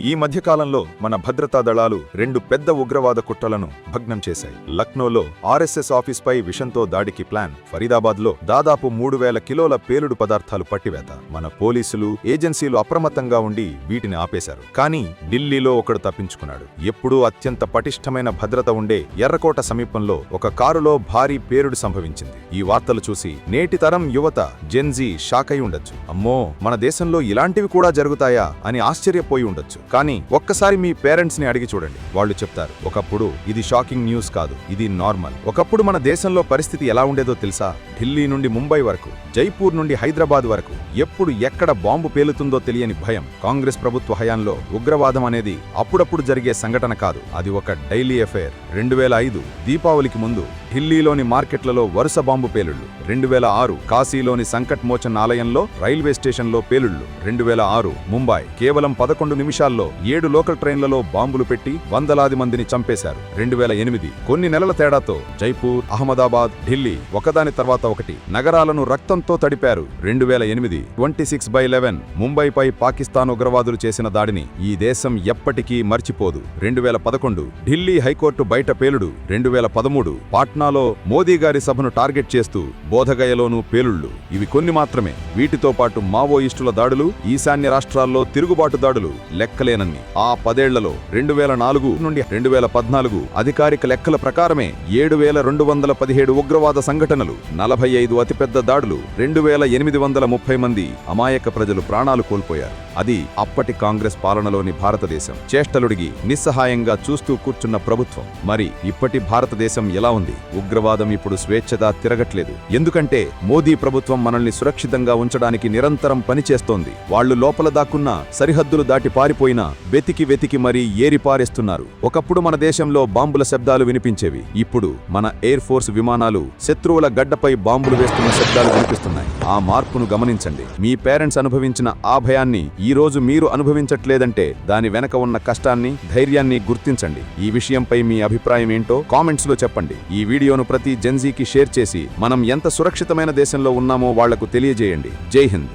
ఈ మధ్యకాలంలో మన భద్రతా దళాలు రెండు పెద్ద ఉగ్రవాద కుట్రలను భగ్నం చేశాయి. లక్నోలో ఆర్ఎస్ఎస్ ఆఫీస్పై విషంతో దాడికి ప్లాన్ ఫరీదాబాద్లో దాదాపు మూడు వేల కిలోల పేలుడు పదార్థాలు పట్టివేత. మన పోలీసులు ఏజెన్సీలు అప్రమత్తంగా ఉండి వీటిని ఆపేశారు. కానీ ఢిల్లీలో ఒకడు తప్పించుకున్నాడు. ఎప్పుడూ అత్యంత పటిష్టమైన భద్రత ఉండే ఎర్రకోట సమీపంలో ఒక కారులో భారీ పేలుడు సంభవించింది. ఈ వార్తలు చూసి నేటి తరం యువత జెన్జీ షాక్ అయి ఉండొచ్చు. అమ్మో మన దేశంలో ఇలాంటివి కూడా జరుగుతాయా అని ఆశ్చర్యపోయి ఉండొచ్చు. కానీ ఒక్కసారి మీ పేరెంట్స్ని అడిగి చూడండి. వాళ్ళు చెప్తారు ఒకప్పుడు ఇది షాకింగ్ న్యూస్ కాదు ఇది నార్మల్. ఒకప్పుడు మన దేశంలో పరిస్థితి ఎలా ఉండేదో తెలుసా? ఢిల్లీ నుండి ముంబై వరకు జైపూర్ నుండి హైదరాబాద్ వరకు ఎప్పుడు ఎక్కడ బాంబు పేలుతుందో తెలియని భయం. కాంగ్రెస్ ప్రభుత్వ హయాంలో ఉగ్రవాదం అనేది అప్పుడప్పుడు జరిగే సంఘటన కాదు. అది ఒక డైలీ అఫైర్ రెండు వేల ఐదు దీపావళికి ముందు ఢిల్లీలోని మార్కెట్లలో వరుస బాంబు పేలుళ్ళు రెండు వేల ఆరు కాశీలోని సంకట్ మోచన్ ఆలయంలో రైల్వే స్టేషన్లో పేలుళ్ళు రెండు వేల ఆరు ముంబై కేవలం పదకొండు నిమిషాల్లో ఏడు లోకల్ ట్రైన్లలో బాంబులు పెట్టి వందలాది మందిని చంపేశారు. రెండు వేల ఎనిమిది కొన్ని నెలల తేడాతో జైపూర్ అహ్మదాబాద్ ఢిల్లీ ఒకదాని తర్వాత ఒకటి నగరాలను రక్తంతో తడిపారు. రెండు వేల ఎనిమిది ట్వంటీ సిక్స్ బై లెవెన్ ముంబైపై పాకిస్తాన్ ఉగ్రవాదులు చేసిన దాడిని ఈ దేశం ఎప్పటికీ మర్చిపోదు. రెండు వేల పదకొండు ఢిల్లీ హైకోర్టు బయట పేలుడు. రెండు వేల పదమూడు పాట్నా తెలంగాణలో మోదీ గారి సభను టార్గెట్ చేస్తూ బోధగయలోనూ పేలుళ్ళు ఇవి కొన్ని మాత్రమే. వీటితో పాటు మావోయిస్టుల దాడులు ఈశాన్య రాష్ట్రాల్లో తిరుగుబాటు దాడులు లెక్కలేనన్ని. ఆ పదేళ్ళలో రెండు వేల నాలుగు నుండి రెండు వేల పద్నాలుగు అధికారిక లెక్కల ప్రకారమే ఏడు వేల రెండు వందల పదిహేడు ఉగ్రవాద సంఘటనలు నలభై ఐదు అతిపెద్ద దాడులు రెండు వేల ఎనిమిది వందల ముప్పై మంది అమాయక ప్రజలు ప్రాణాలు కోల్పోయారు. అది అప్పటి కాంగ్రెస్ పాలనలోని భారతదేశం. చేష్టలుడిగి నిస్సహాయంగా చూస్తూ కూర్చున్న ప్రభుత్వం. మరి ఇప్పటి భారతదేశం ఎలా ఉంది? ఉగ్రవాదం ఇప్పుడు స్వేచ్ఛగా తిరగట్లేదు. ఎందుకంటే మోదీ ప్రభుత్వం మనల్ని సురక్షితంగా ఉంచడానికి నిరంతరం పనిచేస్తోంది. వాళ్ళు లోపల దాక్కున్న సరిహద్దులు దాటి పారిపోయినా వెతికి వెతికి మరీ ఏరిపారేస్తున్నారు ఒకప్పుడు మన దేశంలో బాంబుల శబ్దాలు వినిపించేవి. ఇప్పుడు మన ఎయిర్ ఫోర్స్ విమానాలు శత్రువుల గడ్డపై బాంబులు వేస్తున్న శబ్దాలు వినిపిస్తున్నాయి. ఆ మార్పును గమనించండి. మీ పేరెంట్స్ అనుభవించిన ఆ భయాన్ని ఈ రోజు మీరు అనుభవించట్లేదంటే దాని వెనక ఉన్న కష్టాన్ని ధైర్యాన్ని గుర్తించండి. ఈ విషయంపై మీ అభిప్రాయం ఏంటో కామెంట్స్లో చెప్పండి. ఈ వీడియోను ప్రతి జెన్జీకి షేర్ చేసి మనం ఎంత సురక్షితమైన దేశంలో ఉన్నామో వాళ్ళకు తెలియజేయండి. జై హింద్.